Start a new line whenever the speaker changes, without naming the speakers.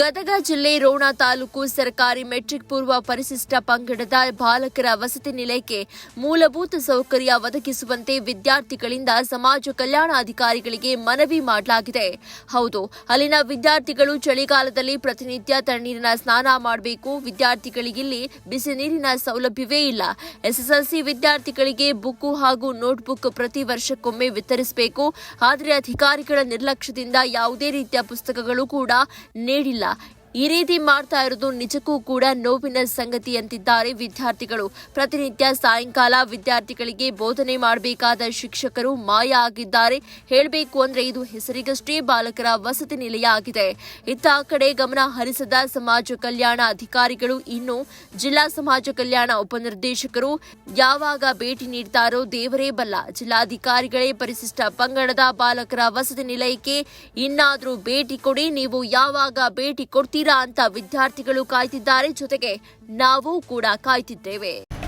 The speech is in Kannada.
ಗದಗ ಜಿಲ್ಲೆ ರೋಣ ತಾಲೂಕು ಸರ್ಕಾರಿ ಮೆಟ್ರಿಕ್ ಪೂರ್ವ ಪರಿಶಿಷ್ಟ ಪಂಗಡದ ಬಾಲಕರ ವಸತಿ ನಿಲಯಕ್ಕೆ ಮೂಲಭೂತ ಸೌಕರ್ಯ ಒದಗಿಸುವಂತೆ ವಿದ್ಯಾರ್ಥಿಗಳಿಂದ ಸಮಾಜ ಕಲ್ಯಾಣಾಧಿಕಾರಿಗಳಿಗೆ ಮನವಿ ಮಾಡಲಾಗಿದೆ. ಹೌದು, ಅಲ್ಲಿನ ವಿದ್ಯಾರ್ಥಿಗಳು ಚಳಿಗಾಲದಲ್ಲಿ ಪ್ರತಿನಿತ್ಯ ತಣ್ಣೀರಿನ ಸ್ನಾನ ಮಾಡಬೇಕು. ವಿದ್ಯಾರ್ಥಿಗಳಿಗಿಲ್ಲಿ ಬಿಸಿ ನೀರಿನ ಸೌಲಭ್ಯವೇ ಇಲ್ಲ. ಎಸ್ಎಸ್ಎಲ್ಸಿ ವಿದ್ಯಾರ್ಥಿಗಳಿಗೆ ಬುಕ್ಕು ಹಾಗೂ ನೋಟ್ಬುಕ್ ಪ್ರತಿ ವರ್ಷಕ್ಕೊಮ್ಮೆ ವಿತರಿಸಬೇಕು. ಆದರೆ ಅಧಿಕಾರಿಗಳ ನಿರ್ಲಕ್ಷ್ಯದಿಂದ ಯಾವುದೇ ರೀತಿಯ ಪುಸ್ತಕಗಳು ಕೂಡ ನೀಡಿಲ್ಲ. 了 ಈ ರೀತಿ ಮಾಡ್ತಾ ಇರೋದು ನಿಜಕ್ಕೂ ಕೂಡ ನೋವಿನ ಸಂಗತಿ ಅಂತಿದ್ದಾರೆ ವಿದ್ಯಾರ್ಥಿಗಳು. ಪ್ರತಿನಿತ್ಯ ಸಾಯಂಕಾಲ ವಿದ್ಯಾರ್ಥಿಗಳಿಗೆ ಬೋಧನೆ ಮಾಡಬೇಕಾದ ಶಿಕ್ಷಕರು ಮಾಯ ಆಗಿದ್ದಾರೆ. ಹೇಳಬೇಕು ಅಂದ್ರೆ ಇದು ಹೆಸರಿಗಷ್ಟೇ ಬಾಲಕರ ವಸತಿ ನಿಲಯ ಆಗಿದೆ. ಇತ್ತ ಕಡೆ ಗಮನ ಹರಿಸದ ಸಮಾಜ ಕಲ್ಯಾಣ ಅಧಿಕಾರಿಗಳು ಇನ್ನು ಜಿಲ್ಲಾ ಸಮಾಜ ಕಲ್ಯಾಣ ಉಪನಿರ್ದೇಶಕರು ಯಾವಾಗ ಭೇಟಿ ನೀಡ್ತಾರೋ ದೇವರೇ ಬಲ್ಲ. ಜಿಲ್ಲಾಧಿಕಾರಿಗಳೇ ಪರಿಶಿಷ್ಟ ಪಂಗಡದ ಬಾಲಕರ ವಸತಿ ನಿಲಯಕ್ಕೆ ಇನ್ನಾದರೂ ಭೇಟಿ ಕೊಡಿ. ನೀವು ಯಾವಾಗ ಭೇಟಿ ಕೊಡ್ತೀರಾ ಅಂತ ವಿದ್ಯಾರ್ಥಿಗಳು ಕಾಯ್ತಿದ್ದಾರೆ. ಜೊತೆಗೆ ನಾವು ಕೂಡ ಕಾಯ್ತಿದ್ದೇವೆ.